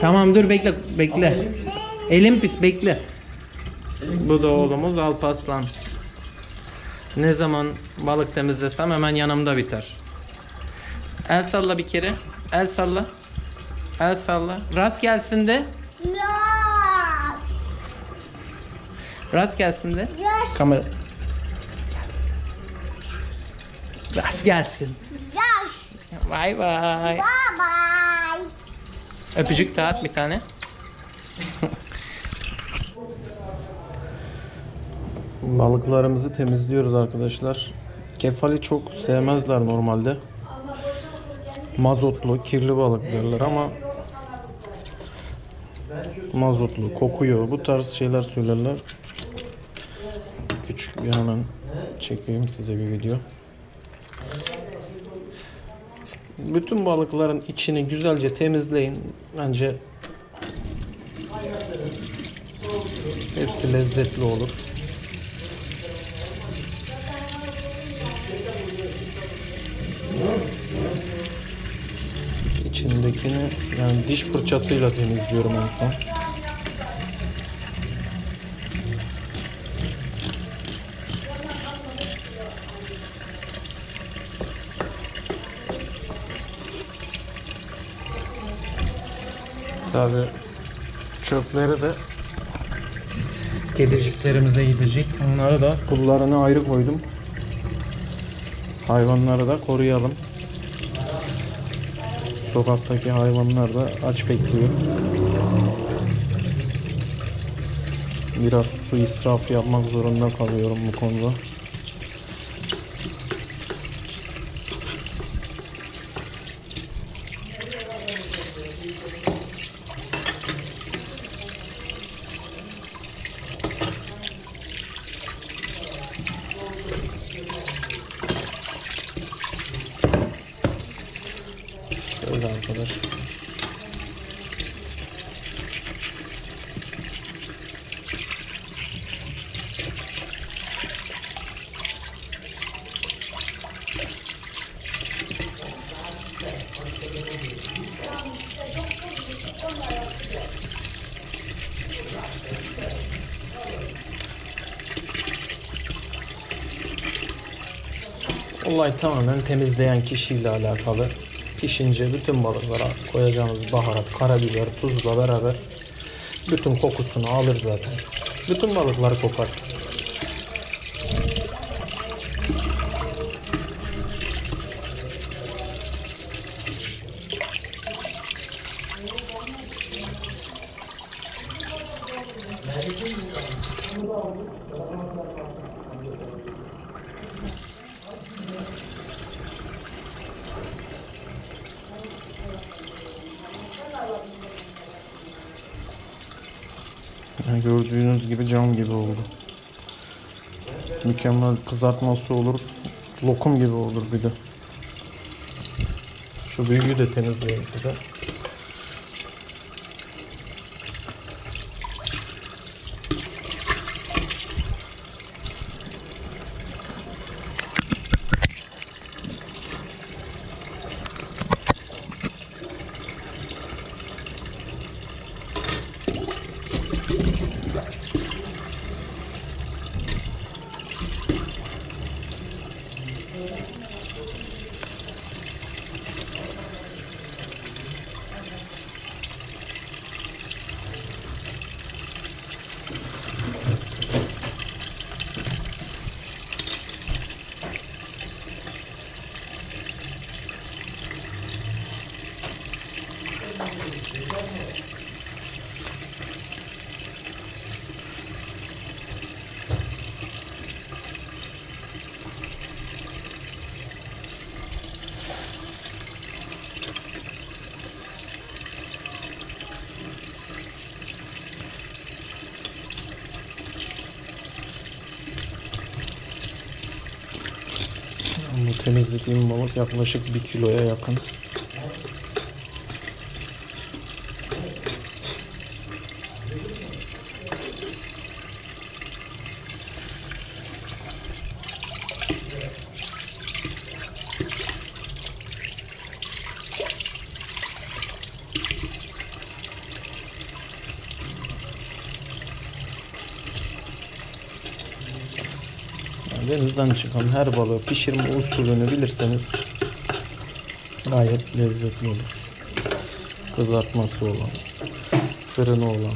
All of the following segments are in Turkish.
Tamam dur bekle bekle. Elim pis bekle. Bu da oğlumuz Alparslan. Ne zaman balık temizlesem hemen yanımda biter. El salla bir kere. El salla. El salla. Rast gelsin de. Rast gelsin de. Kamera. Rast gelsin. Yaş. Bay bay. Öpücük dağıt bir tane. Balıklarımızı temizliyoruz arkadaşlar. Kefali çok sevmezler normalde. Mazotlu, kirli balık derler ama mazotlu, kokuyor. Bu tarz şeyler söylerler. Küçük bir hemen çekeyim size bir video. Bütün balıkların içini güzelce temizleyin. Bence hepsi lezzetli olur. İçindekini yani diş fırçasıyla temizliyorum en son. Tabi çöpleri de kediciklerimize gidecek. Onları da kullarını ayrı koydum. Hayvanları da koruyalım. Sokaktaki hayvanlar da aç bekliyor. Biraz su israfı yapmak zorunda kalıyorum bu konuda. Arkadaşlar. Olay tamamen temizleyen kişiyle alakalı. Pişince bütün balıklara koyacağımız baharat, karabiber, tuzla beraber bütün kokusunu alır zaten. Bütün balıklar kokar. Gördüğünüz gibi cam gibi oldu. Mükemmel kızartması olur. Lokum gibi olur bir de. Şu büyüğü de temizleyeyim size. Temizlediğim balık yaklaşık 1 kiloya yakın. Denizden çıkan her balığı pişirme usulünü bilirseniz gayet lezzetli olur. Kızartması olan, fırını olan.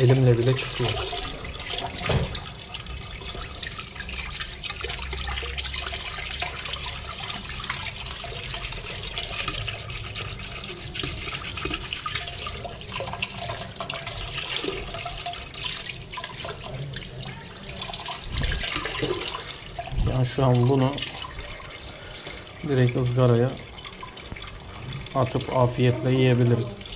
Elimle bile çıkıyor. Yani şu an bunu direkt ızgaraya atıp afiyetle yiyebiliriz.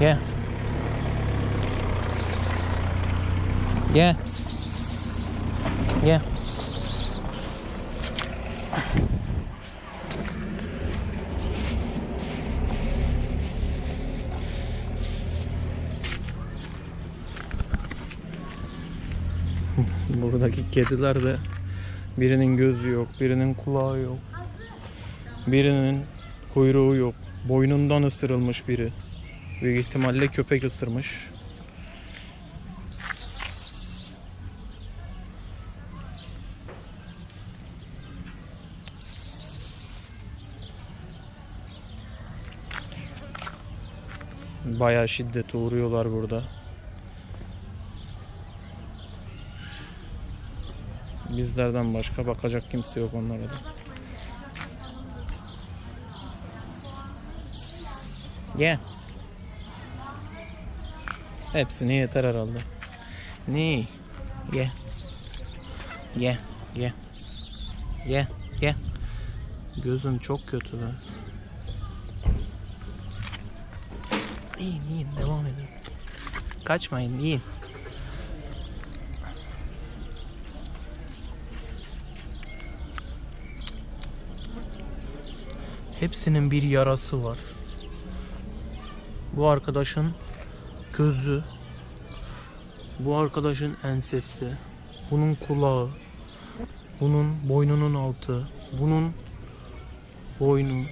Yeah. Yeah. Yeah. Buradaki kediler de birinin gözü yok, birinin kulağı yok. Birinin kuyruğu yok. Boynundan ısırılmış biri. Büyük ihtimalle köpek ısırmış. Bayağı şiddete uğruyorlar burada. Bizlerden başka bakacak kimse yok onlara da. Yeah. Hepsini yeter herhalde. Ne? Yeah. Yeah. Yeah. Yeah. Gözüm çok kötü lan. İyiyim iyiyim devam edin. Kaçmayın yiyin. Hepsinin bir yarası var. Bu arkadaşın gözü, bu arkadaşın ensesi, bunun kulağı, bunun boynunun altı, bunun boynu.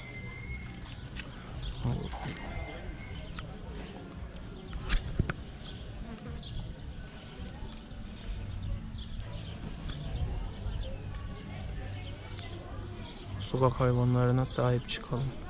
Sokak hayvanlarına sahip çıkalım.